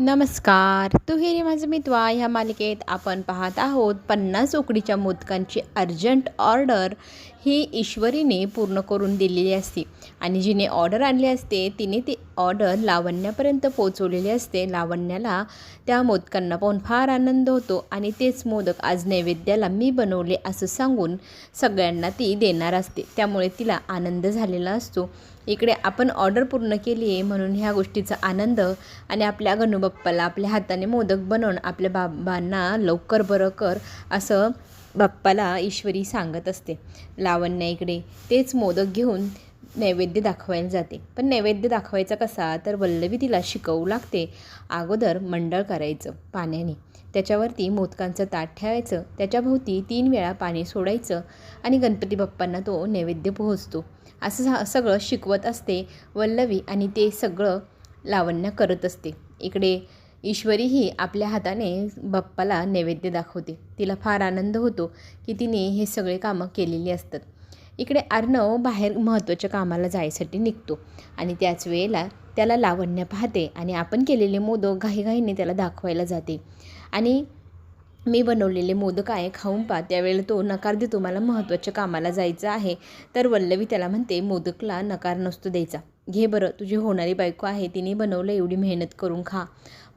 नमस्कार. तुहेरी माझं मित्वा ह्या मालिकेत आपण पाहत आहोत पन्नास उकडीच्या मोदकांची अर्जंट ऑर्डर ही ईश्वरीने पूर्ण करून दिलेली असते. आणि जिने ऑर्डर आणली असते तिने ती ऑर्डर लावण्यापर्यंत पोचवलेली असते. लावण्याला त्या मोदकांना पाहून फार आनंद होतो आणि तेच मोदक आज नैवेद्याला मी बनवले असं सांगून सगळ्यांना ती देणार असते. त्यामुळे तिला आनंद झालेला असतो. इकडे आपण ऑर्डर पूर्ण केली आहे म्हणून ह्या गोष्टीचा आनंद आणि आपल्या गणूबाप्पाला आपल्या हाताने मोदक बनवून आपल्या बाबांना लवकर बरं कर असं बाप्पाला ईश्वरी सांगत असते. लावण्या इकडे तेच मोदक घेऊन नैवेद्य दाखवायला जाते. पण नैवेद्य दाखवायचा कसा? तर वल्लवी तिला शिकवू लागते. अगोदर मंडळ करायचं पाण्याने. त्याच्यावरती मोदकांचं ताट ठेवायचं. त्याच्याभोवती तीन वेळा पाणी सोडायचं आणि गणपती बाप्पांना तो नैवेद्य पोहोचतो. असं झा सगळं शिकवत असते वल्लवी आणि ते सगळं लावण्य करत असते. इकडे ईश्वरी ही आपल्या हाताने बाप्पाला नैवेद्य दाखवते. तिला फार आनंद होतो की तिने हे सगळे कामं केलेली असतात. इकडे अर्णव बाहेर महत्त्वाच्या कामाला जायसाठी निघतो. आणि त्याच वेळेला त्याला लावण्य पाहते आणि आपण केलेले मोदक घाईघाईने त्याला दाखवायला जाते. आणि मी बनवलेले मोदक आहे खाऊन पा त्यावेळेला तो नकार देतो मला महत्त्वाच्या कामाला जायचं आहे. तर वल्लवी त्याला म्हणते मोदकला नकार नसतो द्यायचा. घे बरं तुझी होणारी बायको आहे तिने बनवलं एवढी मेहनत करून खा.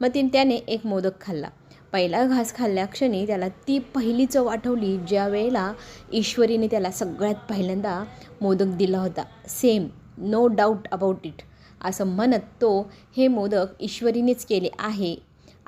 मग तिने त्याने एक मोदक खाल्ला. पहिला घास खाल्ल्याक्षणी त्याला ती पहिली चव आठवली ज्या वेळेला ईश्वरीने त्याला सगळ्यात पहिल्यांदा मोदक दिला होता. Same no doubt about it असं म्हणत तो हे मोदक ईश्वरीनेच केले आहे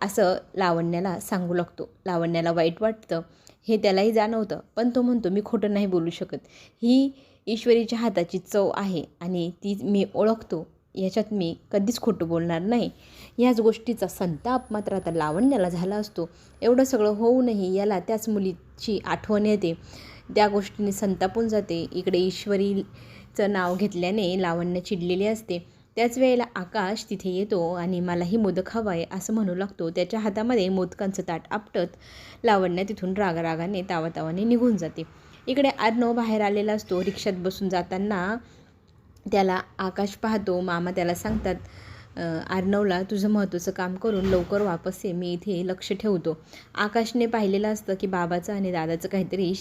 असं लावण्याला सांगू लागतो. लावण्याला वाईट वाटतं हे त्यालाही जाणवतं पण तो म्हणतो मी खोटं नाही बोलू शकत. ही ईश्वरीच्या हाताची चव आहे आणि ती मी ओळखतो. याच्यात मी कधीच खोटं बोलणार नाही. याच गोष्टीचा संताप मात्र आता लावण्याला झाला असतो. एवढं सगळं होऊनही याला त्याच मुलीची आठवण येते. त्या गोष्टीने संतापून जाते. इकडे ईश्वरीचं नाव घेतल्याने लावण्य चिडलेली असते. त्याच वेळेला आकाश तिथे येतो आणि मलाही मोदक हवा आहे असं म्हणू लागतो. त्याच्या हातामध्ये मोदकांचं ताट आपटत लावण्य तिथून रागारागाने तावातावाने निघून जाते. इकडे अर्णव बाहेर आलेला असतो. रिक्षात बसून जाताना त्याला आकाश पाहतो. मामा त्याला सांगतात अर्णवला तुझं महत्त्वाचं काम करून लवकर वापस ये मी इथे लक्ष ठेवतो. आकाशने पाहिलेलं असतं की बाबाचं आणि दादाचं काहीतरी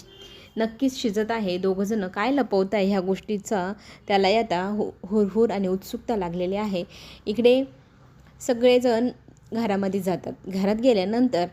नक्कीच शिजत आहे. दोघंजणं काय लपवत आहे ह्या गोष्टीचा त्यालाही आता हो हुरहुर आणि उत्सुकता लागलेली आहे. इकडे सगळेजण घरामध्ये जातात. घरात गेल्यानंतर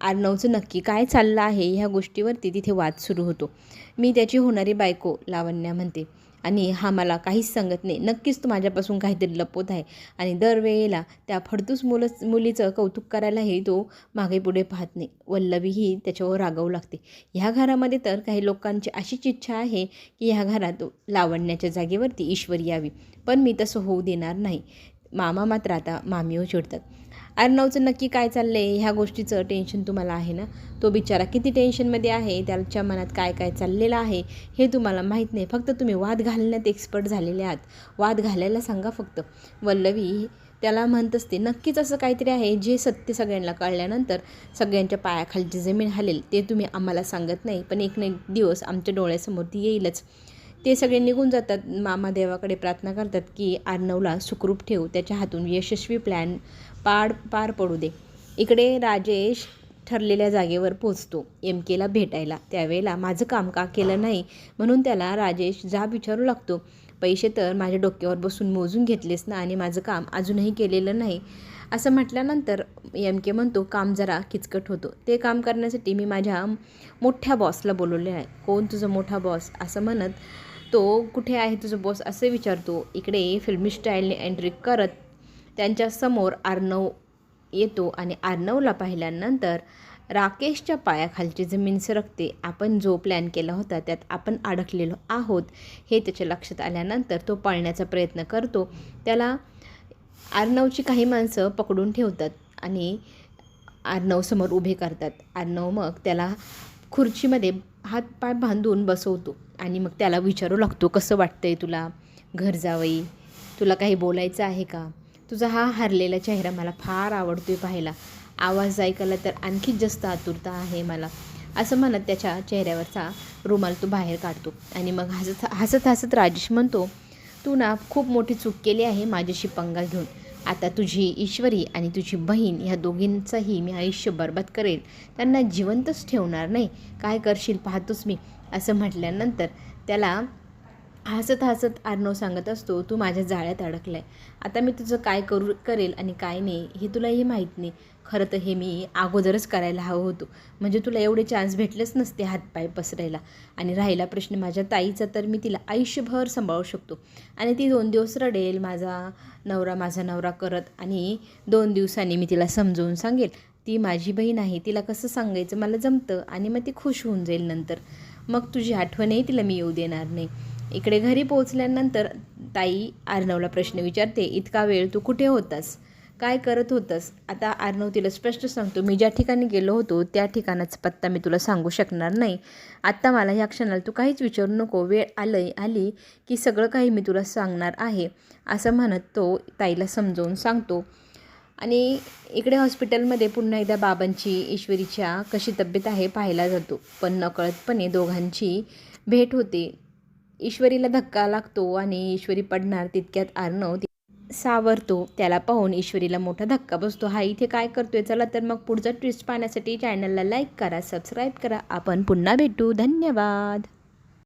अर्णवचं नक्की काय चाललं आहे ह्या गोष्टीवरती तिथे वाद सुरू होतो. मी त्याची होणारी बायको लावण्या म्हणते. आणि हा मला काहीच सांगत नाही. नक्कीच तो माझ्यापासून काहीतरी लपवत आहे. आणि दरवेळेला त्या फडतूस मुल मुलीचं कौतुक करायलाही तो मागे पुढे पाहत नाही. वल्लवीही त्याच्यावर रागावू लागते. ह्या घरामध्ये तर काही लोकांची अशीच इच्छा आहे की ह्या घरात लावण्याच्या जागेवरती ईश्वर यावी. पण मी तसं होऊ देणार नाही. मामा मात्र आता मामीवर चिडतात. अर्णवचं नक्की काय चाललं आहे ह्या गोष्टीचं टेन्शन तुम्हाला आहे ना? तो बिचारा किती टेन्शनमध्ये आहे? त्याच्या मनात काय काय चाललेलं आहे? हे तुम्हाला माहीत नाही. फक्त तुम्ही वाद घालण्यात एक्सपर्ट झालेले आहात. वाद घालायला सांगा फक्त. वल्लवी त्याला म्हणत असते नक्कीच असं काहीतरी आहे. जे सत्य सगळ्यांना कळल्यानंतर सगळ्यांच्या पायाखालची जमीन हलेल. ते तुम्ही आम्हाला सांगत नाही. पण एक ना एक दिवस आमच्या डोळ्यासमोर ती येईलच. ते सगळे निघून जातात. मामा देवाकडे प्रार्थना करतात की अर्णवला सुखरूप ठेवू. त्याच्या हातून यशस्वी प्लॅन पार पार पडू दे. इकडे राजेश ठरलेल्या जागेवर पोचतो एम केला भेटायला. त्यावेळेला माझं काम का केलं नाही? म्हणून त्याला राजेश जाब विचारू लागतो. पैसे तर माझ्या डोक्यावर बसून मोजून घेतलेस ना आणि माझं काम अजूनही केलेलं नाही. असं म्हटल्यानंतर एम के म्हणतो काम जरा किचकट होतो. ते काम करण्यासाठी मी माझ्या मोठ्या बॉसला बोलवले आहे कोण तुझा मोठा बॉस असं म्हणत तो कुठे आहे तुझं बॉस असे विचारतो. इकडे फिल्मी स्टाईलने एंट्री करत त्यांच्यासमोर आर्नव येतो आणि आर्नवला पाहिल्यानंतर राकेशच्या पायाखालची जमीन सरकते. आपण जो प्लॅन केला होता त्यात आपण अडकलेलो आहोत हे त्याच्या लक्षात आल्यानंतर तो पळण्याचा प्रयत्न करतो. त्याला आर्नवची काही माणसं पकडून ठेवतात आणि आर्नवसमोर उभे करतात. आर्नव मग त्याला खुर्चीमध्ये हातपाय बांधून बसवतो आणि मग त्याला विचारू लागतो कसं वाटतंय तुला घर जावई? तुला काही बोलायचं आहे का? तुझा हा हरलेला चेहरा मला फार आवडतो आहे पाहायला. आवाज ऐकायला तर आणखीच जास्त आतुरता आहे मला. असं म्हणत त्याच्या चेहऱ्यावरचा रुमाल तो बाहेर काढतो आणि मग हसत हसत हसत राजेश म्हणतो तू ना खूप मोठी चूक केली आहे माझ्याशी पंगा घेऊन. आता तुझी ईश्वरी आणि तुझी बहीण ह्या दोघींचंही मी आयुष्य बरबाद करेल. त्यांना जिवंतच ठेवणार नाही. काय करशील पाहतोच मी असं म्हटल्यानंतर त्याला हसत हसत आर्नव सांगत असतो तू माझ्या जाळ्यात अडकलाय. आता मी तुझं काय करू करेल आणि काय नाही हे तुलाही माहीत नाही. खरं तर हे मी अगोदरच करायला हवं होतो. म्हणजे तुला एवढे चान्स भेटलेच नसते हातपाय पसरायला. आणि राहिला प्रश्न माझ्या ताईचा तर मी तिला आयुष्यभर सांभाळू शकतो. आणि ती दोन दिवस रडेल माझा नवरा माझा नवरा करत आणि दोन दिवसांनी मी तिला समजवून सांगेल. ती माझी बहीण आहे तिला कसं सांगायचं मला जमतं आणि मग ती खुश होऊन जाईल नंतर. मग तुझी आठवणही तिला मी येऊ देणार नाही. इकडे घरी पोहोचल्यानंतर ताई आर्नवला प्रश्न विचारते इतका वेळ तू कुठे होतास? काय करत होतंस? आता आर्नव तिला स्पष्ट सांगतो मी ज्या ठिकाणी गेलो होतो त्या ठिकाणाचा पत्ता मी तुला सांगू शकणार नाही. आत्ता मला ह्या क्षणाला तू काहीच विचारू नको. वेळ आलं आली की सगळं काही मी तुला सांगणार आहे असं म्हणत तो ताईला समजावून सांगतो. आणि इकडे हॉस्पिटलमध्ये पुन्हा एकदा बाबांची ईश्वरीच्या कशी तब्येत आहे पाहायला जातो. पण नकळतपणे दोघांची भेट होते. ईश्वरीला धक्का लागतो आणि ईश्वरी पडणार तितक्यात अर्णव सावरतो. त्याला पाहून ईश्वरीला मोठा धक्का बसतो. हा इथे काय करतोय? चला तर मग पुढचा ट्विस्ट पाहण्यासाठी चॅनलला लाईक करा सबस्क्राईब करा. आपण पुन्हा भेटू. धन्यवाद.